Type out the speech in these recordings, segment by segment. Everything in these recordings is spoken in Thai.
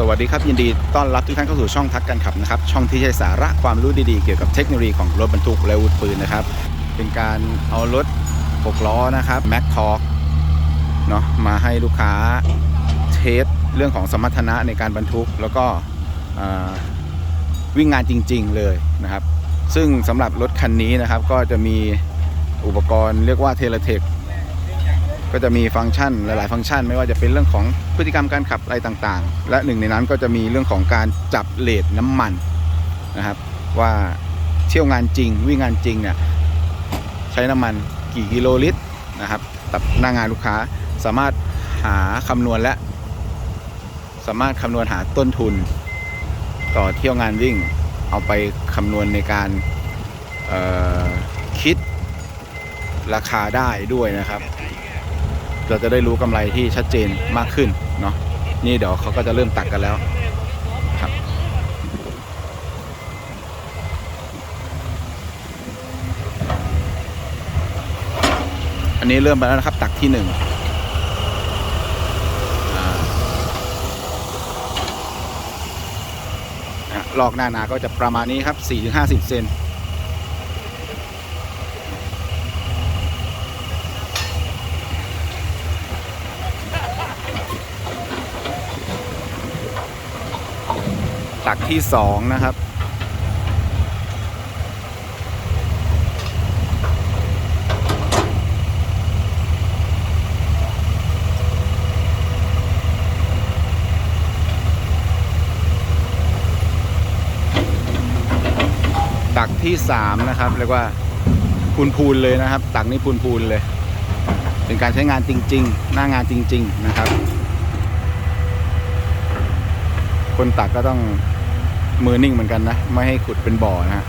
สวัสดีครับ ยินดีต้อนรับทุกท่านเข้าสู่ช่องทักกันขับนะครับ ช่องที่ให้สาระความรู้ดีๆ เกี่ยวกับเทคโนโลยีของรถบรรทุกและอาวุธปืนนะครับ เป็นการเอารถ6ล้อนะครับ Mac Talk เนาะมาให้ลูกค้าเทสเรื่องของสมรรถนะในการบรรทุก แล้วก็วิ่งงานจริง ๆเลยนะครับ ซึ่งสำหรับรถคันนี้นะครับก็จะมีอุปกรณ์เรียกว่าเทเลเทค ก็จะมีฟังก์ชันหลาย ๆ ฟังก์ชัน ไม่ว่าจะเป็นเรื่องของพฤติกรรมการขับอะไรต่างๆ และหนึ่งในนั้นก็จะมีเรื่องของการจับเลทน้ำมันนะครับว่าเที่ยวงานจริงวิ่งงานจริงเนี่ยใช้น้ำมันกี่กิโลลิตรนะครับตับหน้างานลูกค้าสามารถหาคำนวณและ สามารถคำนวณหาต้นทุน ต่อเที่ยวงานวิ่ง เอาไปคำนวณในการคิดราคาได้ด้วยนะครับ เราจะได้รู้กำไรที่ชัดเจนมากขึ้นเนาะนี่เดี๋ยวเขาก็จะเริ่มตักกันแล้วครับ อันนี้เริ่มไปแล้วนะครับตักที่หนึ่งลอกหน้านาก็จะประมาณนี้ครับ 4-50 เซน ตักที่สองนะครับ ตักที่สามนะครับเรียกว่าพูนพูนเลยนะครับ ตักนี่พูนพูนเลย เป็นการใช้งานจริง ๆ หน้างานจริง ๆ นะครับคนตักก็ต้อง มือนิ่งเหมือนกันนะ ไม่ให้ขุดเป็นบ่อนะฮะ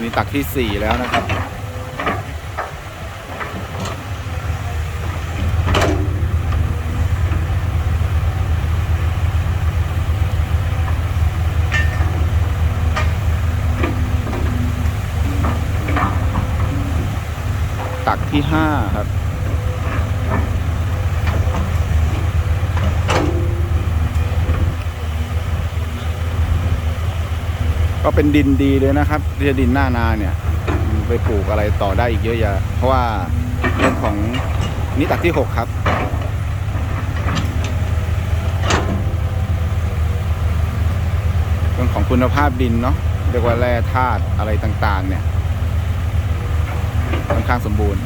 นี่ตักที่สี่แล้วนะครับตักที่ห้าครับ ก็เป็นดินดีเลยนะครับที่ดินหน้านาเนี่ยไปปลูกอะไรต่อได้อีกเยอะแยะเพราะว่าเรื่องของนี่ตักที่ 6 ครับ เรื่องของคุณภาพดินเนาะเรียกว่าแร่ธาตุอะไรต่างๆ เนี่ยค่อนข้างสมบูรณ์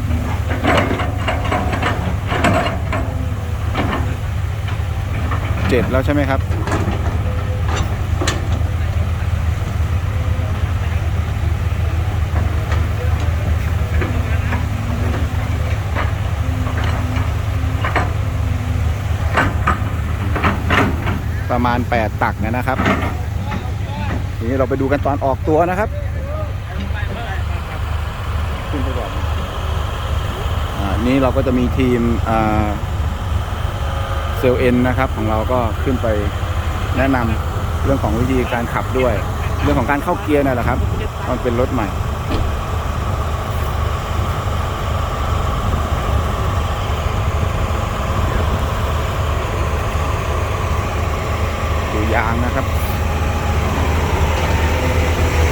เจ็ดแล้วใช่ไหมครับ ประมาณ 8 ตักนะครับทีนี้เราไปดูกันตอนออกตัวนะครับขึ้นไปก่อนอ่านี่เราก็จะมีทีมเซลเอ็นนะครับ ของเราก็ขึ้นไปแนะนำเรื่องของวิธีการขับด้วย เรื่องของการเข้าเกียร์นั่นแหละครับ มันเป็นรถใหม่ ยางนะครับ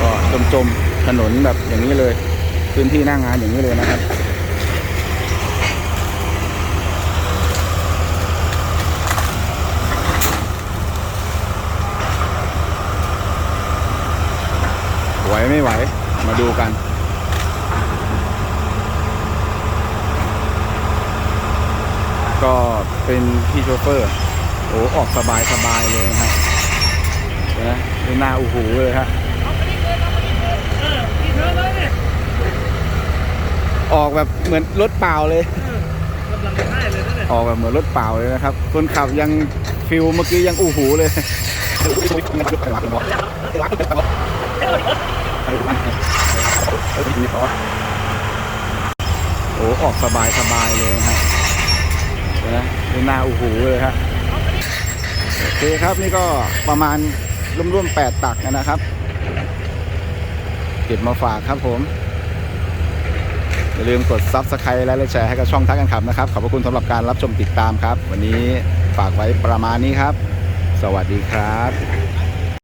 ก็จมๆถนนแบบอย่างนี้เลย พื้นที่หน้างานอย่างนี้เลยนะครับไหวไม่ไหวมาดูกันก็เป็นพี่โชเฟอร์ อ้ออกสบายสบายเลยฮะเห็นไหมดูหน้าอูหูเลยฮะออกแบบเหมือนรถเปล่าเลย ออกแบบเหมือนรถเปล่าเลยนะครับ คนขับยังฟิลเมื่อกี้ยังอูหูเลยโอ้ออกสบายสบายเลยฮะเห็นไหมดูหน้าอูหูเลยฮะ เคครับนี่ก็ประมาณร่วมๆแปดตักนะครับ เก็บมาฝากครับผม อย่าลืมกด s u b สไครต์และแชร์ให้กับช่องทักกันขับนะครับ ขอบพระคุณสำหรับการรับชมติดตามครับ วันนี้ฝากไว้ประมาณนี้ครับ สวัสดีครับ